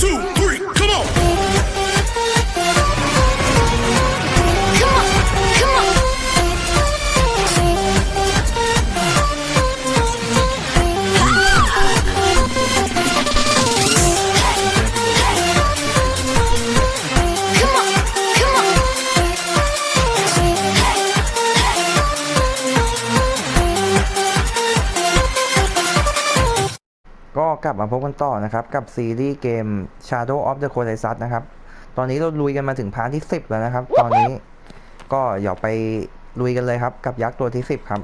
two, ลับมาพบกันต่อนะครับ กับซีรีส์เกม Shadow of the Colossus นะครับ ตอนนี้เราลุยกันมาถึงพาร์ทที่ 10 แล้วนะครับ ตอนนี้ก็เดี๋ยวไปลุยกันเลยครับ กับยักษ์ตัวที่ 10 ครับ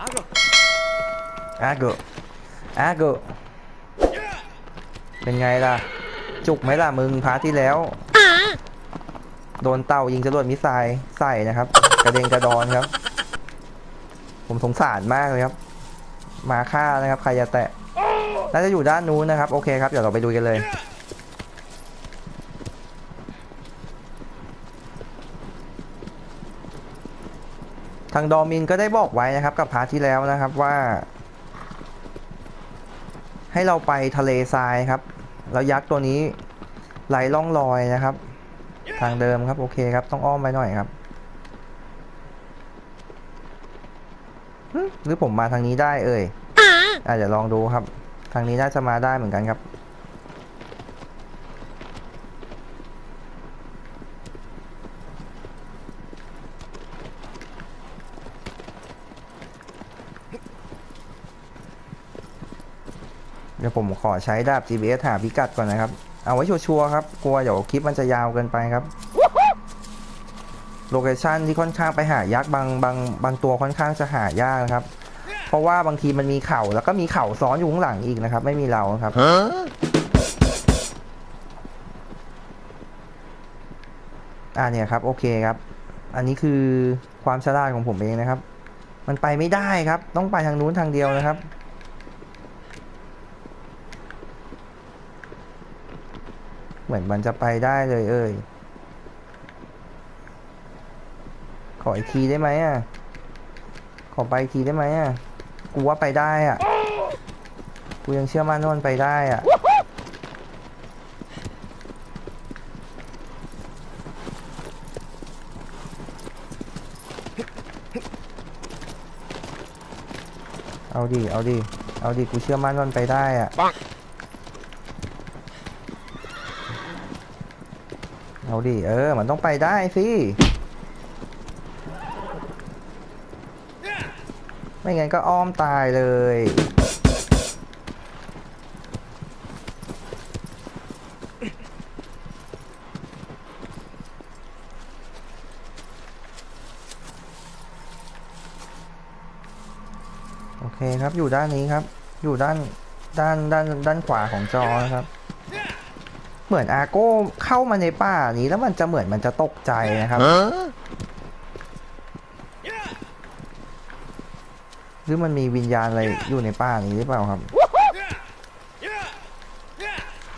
อาโกอาโกอาโกเป็นไงล่ะ จุกไหมล่ะมึงพาร์ทที่แล้ว โดนเต่ายิงจรวดมิสไซล์ใส่นะครับ กระเด็นกระดอนครับ ผมสงสารมากเลยครับ มาฆ่านะครับใครจะแตะน่าจะอยู่ด้านนู้นนะครับ โอเคครับ เดี๋ยวเราไปดูกันเลย ทางดอมินก็ได้บอกไว้นะครับ กับพาร์ทที่แล้วนะครับว่า ให้เราไปทะเลทรายครับ แล้วยักษ์ตัวนี้ไหลล่องลอยนะครับ ทางเดิมครับ โอเคครับ ต้องอ้อมไปหน่อยครับ หรือผมมาทางนี้ได้เอ่ยอะเดี๋ยวลองดูครับ ทางนี้น่าจะมาได้เหมือนกันครับ เดี๋ยวผมขอใช้ดาบ GPS หาพิกัดก่อนนะครับ เอาไว้ชัวร์ๆครับ กลัวเดี๋ยวคลิปมันจะยาวเกินไปครับ โลเคชันที่ค่อนข้างไปหายักษ์บางบางบางตัวค่อนข้างจะหายากนะครับ เพราะว่าบางทีมันมีเข่าแล้วก็มีเข่าซ้อนอยู่ข้างหลังอีกนะครับ ไม่มีเราครับอ่าเนี่ยครับโอเคครับ อันนี้คือความฉลาดของผมเองนะครับ มันไปไม่ได้ครับ ต้องไปทางนู้นทางเดียวนะครับเหมือนมันจะไปได้เลยเอ่ย ขออีกทีได้ไหมอะ ขอไปอีกทีได้ไหมอะ กูว่าไปได้อะ กูยังเชื่อมั่นว่ามันไปได้อะ เอาดิ เอาดิ เอาดิ กูเชื่อมั่นว่ามันไปได้อะ เอาดิ เออ มันต้องไปได้สิ ไม่งั้นก็อ้อมตายเลย โอเคครับอยู่ด้านนี้ครับ อยู่ด้านด้านด้านด้านขวาของจอนะครับ เหมือนอาโก้เข้ามาในป่านี้แล้วมันจะเหมือนมันจะตกใจนะครับ หรือมันมีวิญญาณอะไรอยู่ในป่านี้หรือเปล่าครับ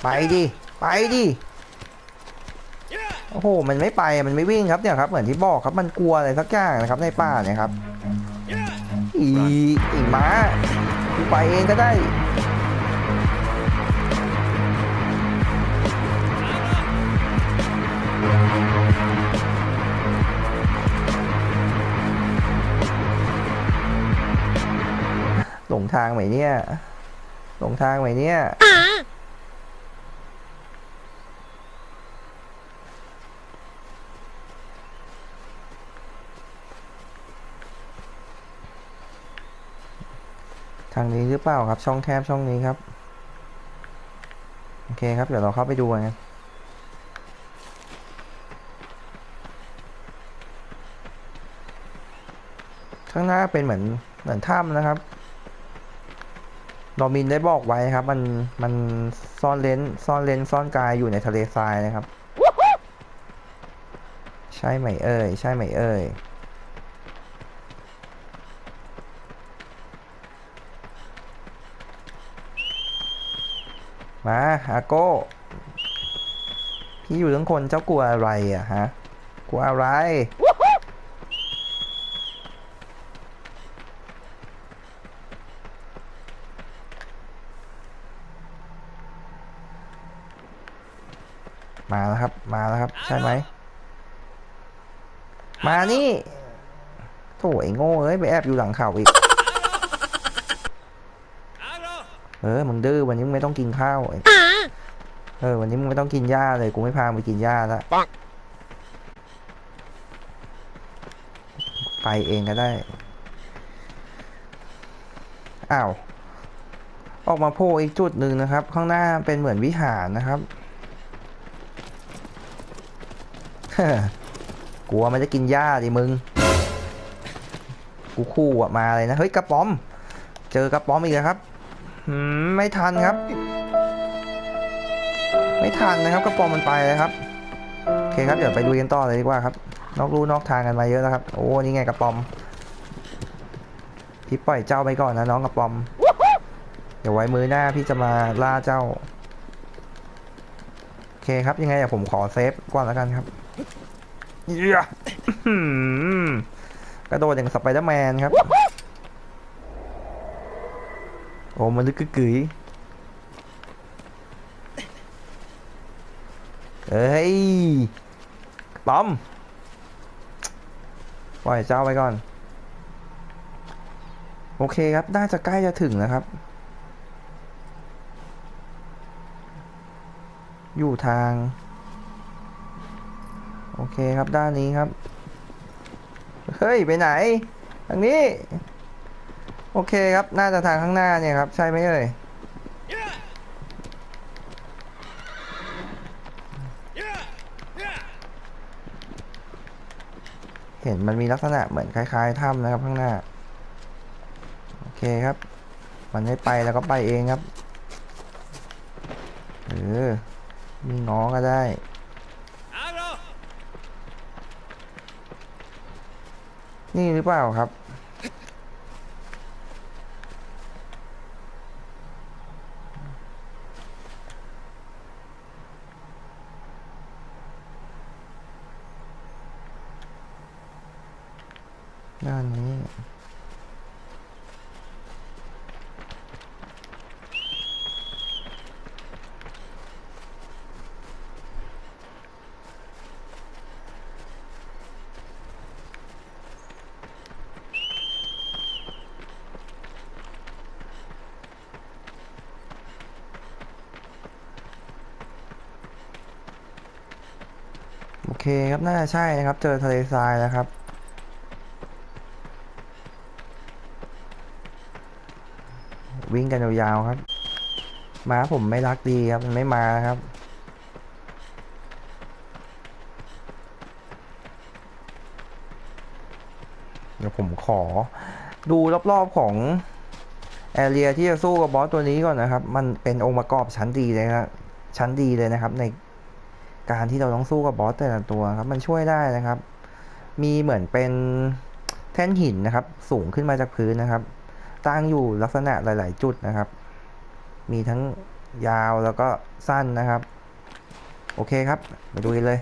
ไปดิ ไปดิ โอ้โห มันไม่ไป มันไม่วิ่งครับเนี่ยครับ เหมือนที่บอกครับ มันกลัวอะไรสักอย่างนะครับ ในป่าเนี่ยครับ อีอีม้า ไปเองก็ได้ งทางไหมเนี่ย หลงทางไหมเนี่ย ทางนี้หรือเปล่าครับ ช่องแคบช่องนี้ครับ โอเคครับ เดี๋ยวเราเข้าไปดูกันข้างหน้าเป็นเหมือนเหมือนถ้ำนะครับ โดมินได้บอกไว้ครับ มันมันซ่อนเลนซ่อนเลนซ่อนกายอยู่ในทะเลทรายนะครับ ใช่ไหมเอ่ยใช่ไหมเอ่ยมาอาโก้พี่อยู่ทั้งคนเจ้ากลัวอะไรอะฮะกลัวอะไร อ มาแล้วครับ มาแล้วครับ ใช่ไหม มานี่โถ่ไอ้โง่เอ้ยไปแอบอยู่หลังเขาอีก เออ มึงดื้อวันนี้มึงไม่ต้องกินข้าวไอ้เออ วันนี้มึงไม่ต้องกินหญ้าเลย กูไม่พามึงไปกินหญ้าละไปเองก็ได้ อ้าว ออกมาโผล่อีกจุดหนึ่งนะครับ ข้างหน้าเป็นเหมือนวิหารนะครับ กลัวมันจะกินหญ้าดิมึง กูคู่อะมาเลยนะ เฮ้ยกระป๋อม เจอกระป๋อมอีกแล้วครับไม่ทันครับ ไม่ทันนะครับกระป๋อมมันไปเลยครับโอเคครับเดี๋ยวไปดูกันต่อเลยดีกว่าครับ นอกรู้นอกทางกันมาเยอะแล้วครับ โอ้นี่ไงกระป๋อมพี่ปล่อยเจ้าไปก่อนนะน้องกระป๋อม เดี๋ยวไว้มือหน้าพี่จะมาล่าเจ้า โอเคครับยังไงเดี๋ยวผมขอเซฟก่อนแล้วกันครับ เหี้ยกระโดดอย่างสไปเดอร์แมนครับ โอ้มันลึกกึ๋ยเอ้ยปอมปล่อยเจ้าไปก่อน โอเคครับ น่าจะใกล้จะถึงแล้วครับ อยู่ทาง โอเคครับด้านนี้ครับ เฮ้ย ไปไหน ทางนี้ โอเคครับ น่าจะทางข้างหน้าเนี่ยครับ ใช่ไหมเอ่ยเห็นมันมีลักษณะเหมือนคล้ายๆถ้ำนะครับข้างหน้า โอเคครับ มันไม่ไปแล้วก็ไปเองครับ เออมีง้อก็ได้ นี่หรือเปล่าครับ ด้านนี้ โอเคครับน่าจะใช่นะครับ เจอทะเลทรายแล้วครับ วิ่งกันยาวๆครับม้าผมไม่รักดีครับ มันไม่มาครับเดี๋ยวผมขอดูรอบๆของแอเรียที่จะสู้กับบอสตัวนี้ก่อนนะครับ มันเป็นองค์ประกอบชั้นดีเลยครับชั้นดีเลยนะครับ ใน การที่เราต้องสู้กับบอสแต่ละตัวครับมันช่วยได้นะครับ มีเหมือนเป็นแท่นหินนะครับ สูงขึ้นมาจากพื้นนะครับตั้งอยู่ลักษณะหลาย ๆ จุดนะครับ มีทั้งยาวแล้วก็สั้นนะครับ โอเคครับมาดูเลย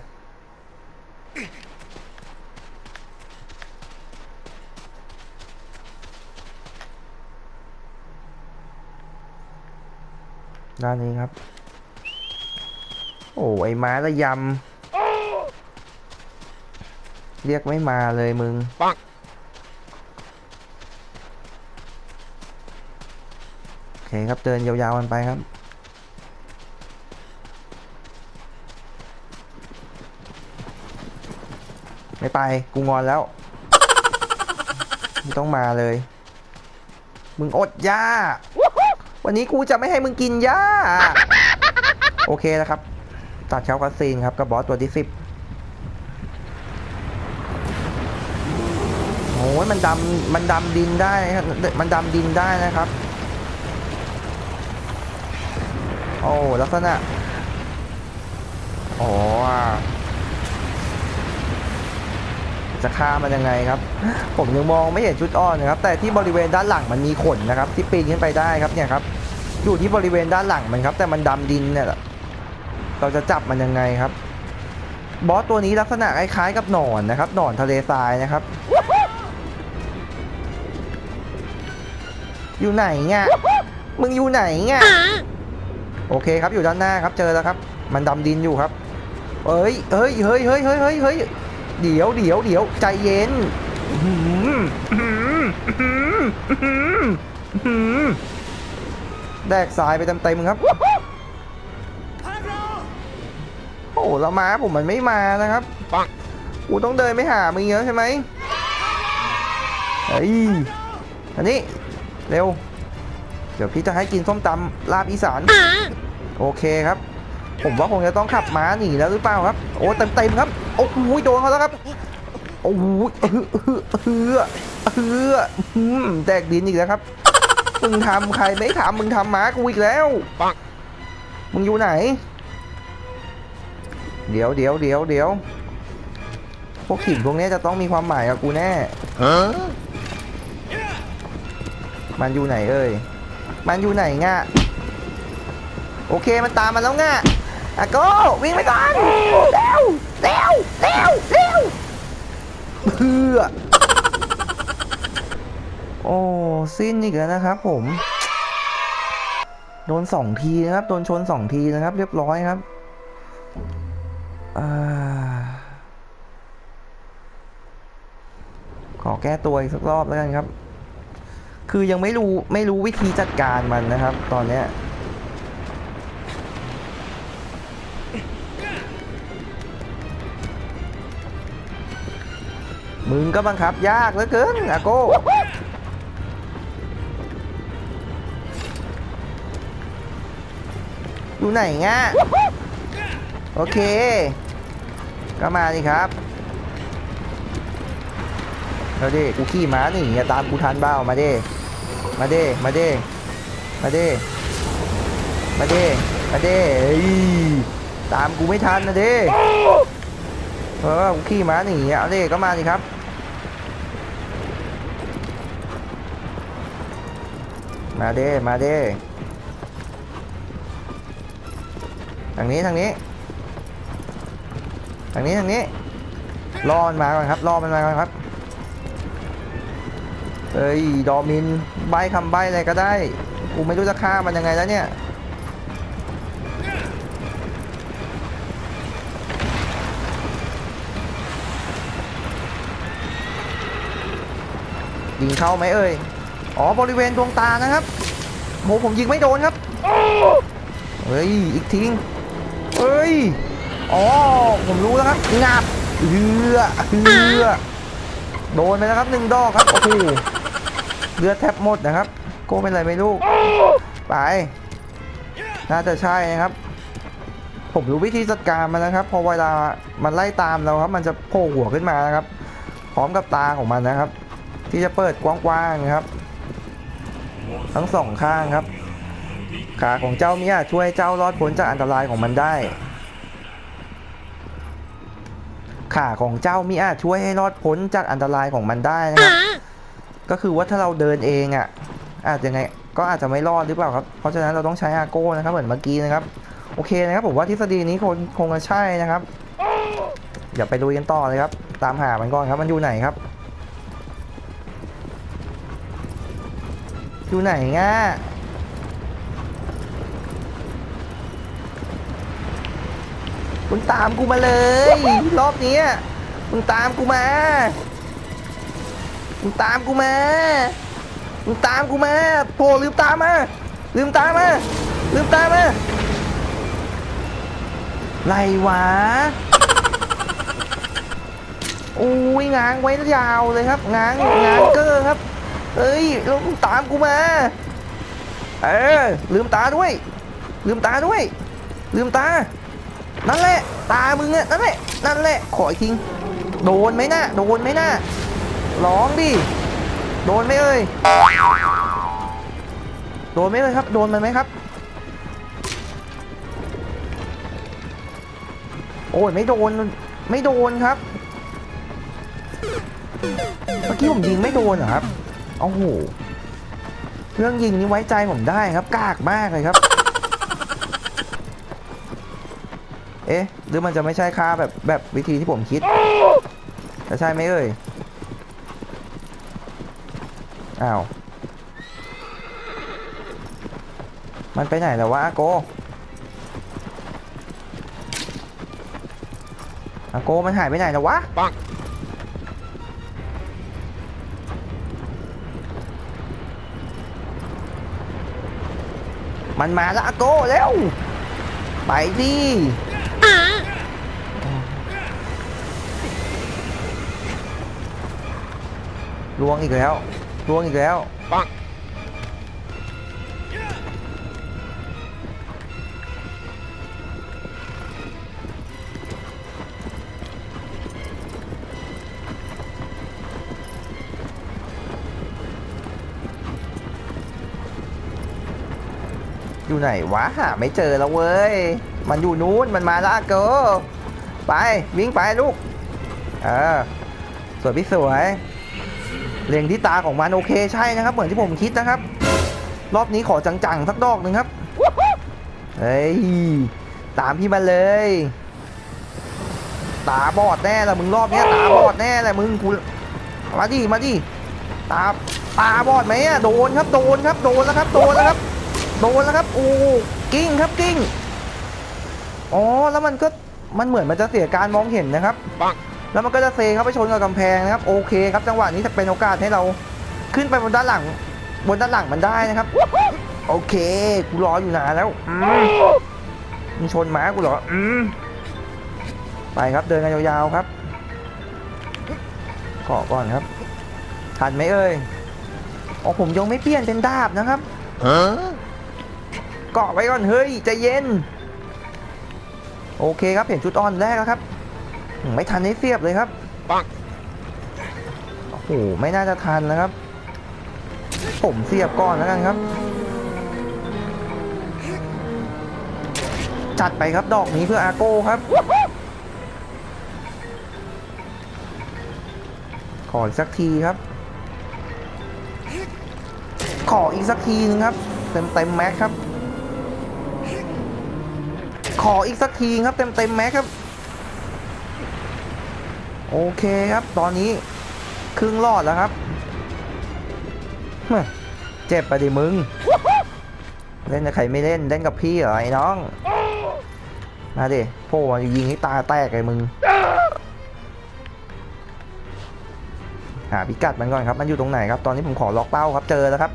ด้านนี้ครับ โอ้ไอม้าระยำ เรียกไม่มาเลยมึงโอเคครับเดินยาวๆกันไปครับ ไม่ไป กูงอนแล้ว ไม่ต้องมาเลย มึงอดหญ้าวันนี้กูจะไม่ให้มึงกินหญ้าโอเคนะครับ ตัดเช้าคัสซีนครับกับบอสตัวที่สิบโอ้ยมันดำมันดำดินได้ครับมันดำดินได้นะครับ โอ้ลักษณะอ๋อจะฆ่ามันยังไงครับ ผมยังมองไม่เห็นชุดอ้อนนะครับ แต่ที่บริเวณด้านหลังมันมีขนนะครับ ที่ปีนขึ้นไปได้ครับเนี่ยครับ อยู่ที่บริเวณด้านหลังมันครับ แต่มันดำดินเนี่ย เราจะจับมันยังไงครับ บอสตัวนี้ลักษณะคล้ายๆกับหนอนนะครับ หนอนทะเลทรายนะครับ อยู่ไหนเงี้ยมึงอยู่ไหนเงี้ยโอเคครับอยู่ด้านหน้าครับเจอแล้วครับ มันดำดินอยู่ครับเอ้ยเฮ้ยเฮ้ยเฮ้ยเฮ้ยเฮ้ยเฮ้ยเดี๋ยวเดี๋ยวเดี๋ยวใจเย็นอื้อหืออื้อหืออื้อหืออื้อหือแดกสายไปเต็มๆครับ โอ้แล้วม้าผมมันไม่มานะครับปังกูต้องเดินไปหามึงเยอะใช่ไหมเฮ้ยอันนี้เร็ว เดี๋ยวพี่จะให้กินส้มตำลาบอีสานโอเคครับ ผมว่าคงจะต้องขับม้าหนีแล้วหรือเปล่าครับ โอ้เต็มเต็มๆครับโอ้โหโดนเขาแล้วครับโอ้โหเออเออเออเอออืมแตกดินอีกแล้วครับมึงทำใครไม่ทำมึงทำม้ากูอีกแล้วปังมึงอยู่ไหน เดี๋ยวเดี๋ยวเดี๋ยวเดี๋ยวพวกขิงพวกนี้จะต้องมีความหมายกับกูแน่ Huh? มันอยู่ไหนเอ่ย มันอยู่ไหนง่ะ โอเคมันตามมาแล้วง่ะอะโก้วิ่งไปก่อนเร็วเร็วเร็วเร็วเพื่อโอ้สิ้นอีกแล้วนะครับผม โดนสองทีนะครับ โดนชนสองทีนะครับ เรียบร้อยครับอา ขอแก้ตัวอีกสักรอบแล้วกันครับ คือยังไม่รู้ไม่รู้วิธีจัดการมันนะครับ ตอนเนี้ยมึงก็บังคับยากเหลือเกินอาโก้อยู่ไหนงะโอเค ก็มาดิครับเอาดิกูขี่ม้าหนีอย่าตามกูทันเบ้ามาเดิมาเดิมาเดิมาเดิมาเดิมาดิเอ้ยตามกูไม่ทันนะเดิเออกูขี่ม้าหนีเอาเดิก็มาดิครับมาเด้มาเด้ทางนี้ทางนี้ ทางนี้ทางนี้รอมันมาก่อนครับรอมันมาก่อนครับเอ้ยดอมินใบคำใบอะไรก็ได้กูไม่รู้จะฆ่ามันยังไงแล้วเนี่ยยิงเข้าไหมเอ่ยอ๋อบริเวณดวงตานะครับโหผมยิงไม่โดนครับเฮ้ยอีกทิ้งเฮ้ย อ๋อผมรู้แล้วครับงับเฮือเฮือโดนไปแล้วครับหนึ่งดอกครับโอ้โหเลือดแทบหมดนะครับ โก้เป็นไรไม่รู้ไปน่าจะใช่นะครับ ผมรู้วิธีจัดการมันนะครับ พอเวลามันไล่ตามเราครับ มันจะโผล่หัวขึ้นมานะครับ พร้อมกับตาของมันนะครับ ที่จะเปิดกว้างๆนะครับ ทั้งสองข้างครับขาของเจ้ามิยาช่วยเจ้ารอดพ้นจากอันตรายของมันได้ ขาของเจ้ามิอาจช่วยให้รอดพ้นจากอันตรายของมันได้นะครับก็คือว่าถ้าเราเดินเองอะอาจจะไงก็อาจจะไม่รอดหรือเปล่าครับเพราะฉะนั้นเราต้องใช้อาโก้นะครับเหมือนเมื่อกี้นะครับโอเคนะครับผมว่าทฤษฎีนี้คงคงจะใช่นะครับอย่าไปดูกันต่อเลยครับ ตามหามันก่อนครับมันอยู่ไหนครับอยู่ไหนง่ะ มึงตามกูมาเลย รอบนี้อะมึงตามกูมา มึงตามกูมา มึงตามกูมาโผล่ลืมตามมา ลืมตามมา ลืมตามมาไรวะอุ้ยง้างไว้ยาวเลยครับง้างง้างเกอร์ครับ เอ้ยแล้วมึงตามกูมา เออลืมตาด้วย ลืมตาด้วย ลืมตา นั่นแหละ ตามึงอะนั่นแหละ นั่นแหละ ขออีกทีโดนไหมน่ะโดนไหมน่ะร้องดิ โดนไหมเอ่ย โดนไหมเลยครับ โดนมันไหมครับ โอ้ยไม่โดน ไม่โดนครับ เมื่อกี้ผมยิงไม่โดนเหรอครับ โอ้โห เรื่องยิงนี่ไว้ใจผมได้ครับ กากมากเลยครับ เอ๊ะ หรือมันจะไม่ใช่ค่าแบบแบบวิธีที่ผมคิดจะใช่ไหมเอ่ย อ้าว มันไปไหนแล้ววะอาโกอาโกมันหายไปไหนแล้ววะปังมันมาแล้วอาโกเร็ว ไปดิ ลวงอีกแล้วลวงอีกแล้วปังอยู่ไหนวะหาไม่เจอแล้วเว้ย มันอยู่นู้น มันมาแล้วอาโกไป วิ่งไปลูก เออ สวยพี่สวย เล็งที่ตาของมันโอเคใช่นะครับ เหมือนที่ผมคิดนะครับ รอบนี้ขอจังๆสักดอกหนึ่งครับเฮ้ยตามพี่มาเลย ตาบอดแน่ละมึงรอบนี้ตาบอดแน่ละมึงกูมาดิมาดิตาตาบอดไหมอะโดนครับโดนครับโดนแล้วครับโดนแล้วครับโดนแล้วครับโอ้กิ้งครับกิ้งอ๋อแล้วมันก็มันเหมือนมันจะเสียการมองเห็นนะครับปัง แล้วมันก็จะเซเข้าไปชนกับกำแพงนะครับโอเคครับจังหวะนี้จะเป็นโอกาสให้เราขึ้นไปบนด้านหลัง บนด้านหลังมันได้นะครับ โอเคกูรออยู่นานแล้วอืมมึงชนม้ากูเหรออืมไปครับเดินกันยาวๆครับขอก่อนครับทันไหมเอ่ยอ๋อผมยังไม่เปลี่ยนเป็นดาบนะครับ Huh? เกาะไว้ก่อนเฮ้ยใจเย็น โอเคครับเห็นชุดอ่อนแรกแล้วครับอืม ไม่ทันให้เสียบเลยครับปังโอ้โหไม่น่าจะทันนะครับ ผมเสียบก่อนแล้วกันครับ จัดไปครับดอกนี้เพื่ออาโก้ครับขออีกสักทีครับ ขออีกสักทีนึงครับเต็มเต็มๆแม็กครับ ขออีกสักทีครับเต็มเต็มๆแม็กครับ โอเคครับ ตอนนี้ครึ่งรอดแล้วครับเจ็บไปดิมึง เล่นกับใครไม่เล่น เล่นกับพี่เหรอไอ้น้อง มาดิโผล่มายิงให้ตาแตกเลยมึง หาพิกัดมันก่อนครับ มันอยู่ตรงไหนครับ ตอนนี้ผมขอล็อกเป้าครับเจอแล้วครับ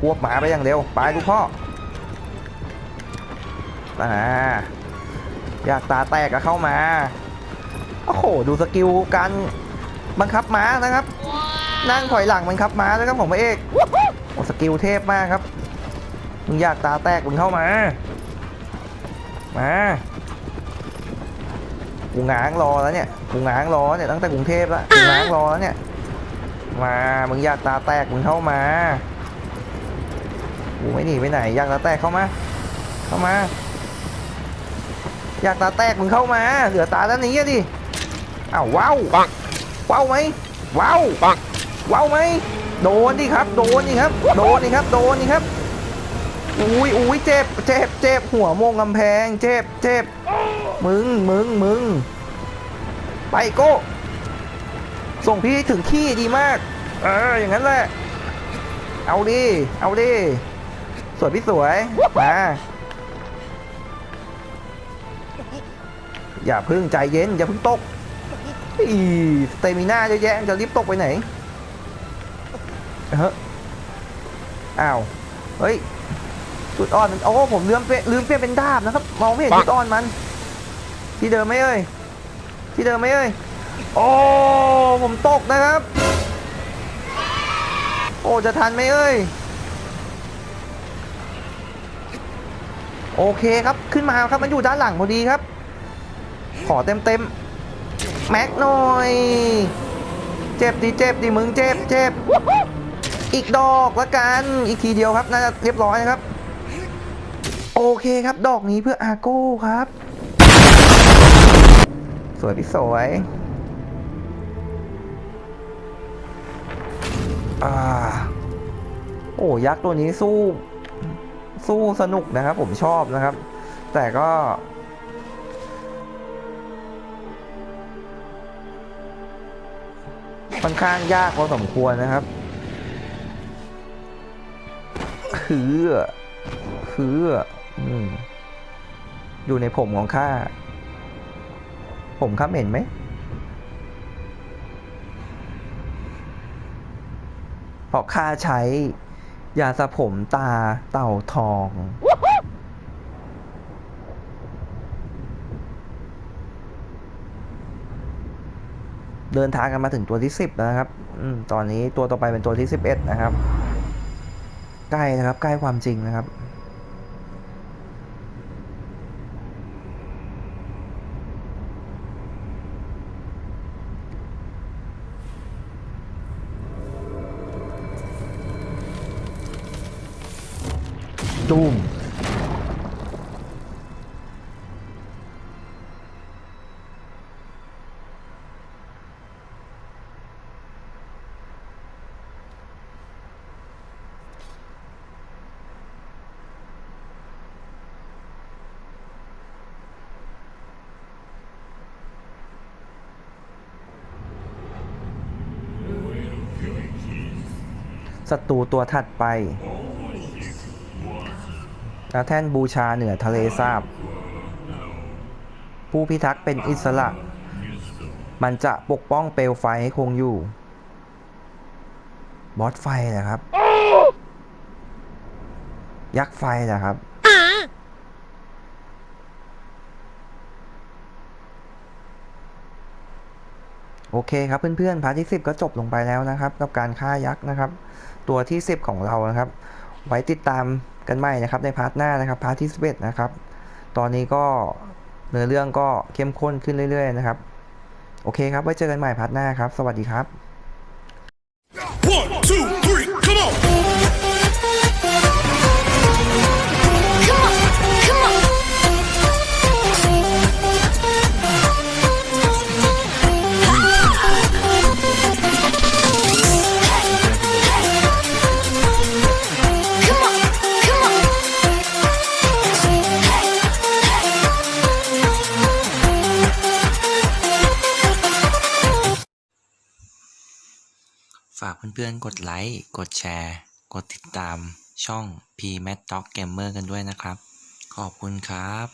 ควบหมาไปอย่างเร็ว ไปลูกพ่ออ่าอยากตาแตกก็เข้ามา โอ้โห ดูสกิลการบังคับม้านะครับ นั่งถอยหลังบังคับม้านะครับของพระเอกโอ้สกิลเทพมากครับมึงอยากตาแตกมึงเข้ามา มากูง้างรอแล้วเนี่ยกูง้างรอเนี่ยตั้งแต่กรุงเทพแล้วกูง้างรอแล้วเนี่ย มา มึงอยากตาแตกมึงเข้ามา กูไม่หนีไปไหน อยากตาแตกเข้ามา เข้ามา อยากตาแตกมึงเข้ามา เหลือตาด้านนี้อะดิ อ้าวว้าวปังว้าวไหมว้าวปังว้าวไหมโดนดิครับ โดนดิครับ โดนดิครับ โดนดิครับอุ้ยอุ้ยเจ็บเจ็บเจ็บหัวโมงกำแพง เจ็บเจ็บมึงมึงมึงไปโก้ส่งพี่ให้ถึงที่ดีมาก เอออย่างนั้นแหละ เอาดิ เอาดิ สวยพี่สวย มาอย่าเพึ่งใจเย็น อย่าเพึ่งตก อีสเตมิน่าเยอะแยะจะรีบตกไปไหนเฮ้ยอ้าวเฮ้ยจุดอ่อนมันโอ้ผมลืมเปลี่ยนลืมเปลี่ยนเป็นดาบนะครับมองไม่เห็นปังจุดอ่อนมัน ที่เดิมไหมเอ่ยที่เดิมไหมเอ่ยโอ้ผมตกนะครับ โอ้จะทันไหมเอ่ยโอเคครับขึ้นมาครับมันอยู่ด้านหลังพอดีครับ ขอเต็มเต็มๆ แม็กหน่อย เจ็บดิเจ็บดิมึงเจ็บเจ็บอีกดอกละกันอีกทีเดียวครับน่าจะเรียบร้อยนะครับ โอเคครับดอกนี้เพื่ออาโก้ครับ สวยพี่สวยอ่าโอ้ยักษ์ตัวนี้สู้ สู้สนุกนะครับ ผมชอบนะครับ แต่ก็ ค่อนข้างยากพอสมควรนะครับคือคืออยู่ในผมของข้า ผมครับเห็นไหม เพราะข้าใช้ยาสระผมตาเต่าทอง เดินทางกันมาถึงตัวที่สิบแล้วนะครับอืมตอนนี้ตัวต่อไปเป็นตัวที่สิบเอ็ดนะครับ ใกล้นะครับ ใกล้ความจริงนะครับตูม ศัตรูตัวถัดไป แล้วแท่นบูชาเหนือทะเลสาบ ผู้พิทักษ์เป็นอิสระ มันจะปกป้องเปลวไฟให้คงอยู่ บอสไฟนะครับ ยักษ์ไฟนะครับโอเคครับเพื่อนๆพาร์ทที่ 10 ก็จบลงไปแล้วนะครับ กับการฆ่ายักษ์นะครับ ตัวที่ 10 ของเรานะครับ ไว้ติดตามกันใหม่นะครับในพาร์ทหน้านะครับพาร์ทที่ 11 นะครับ ตอนนี้ก็เนื้อเรื่องก็เข้มข้นขึ้นเรื่อยๆนะครับ โอเคครับ ไว้เจอกันใหม่พาร์ทหน้าครับ สวัสดีครับ พื่อนๆ กดไลค์ กดแชร์ กดติดตามช่อง P m a t Talk Gamer กันด้วยนะครับ ขอบคุณครับ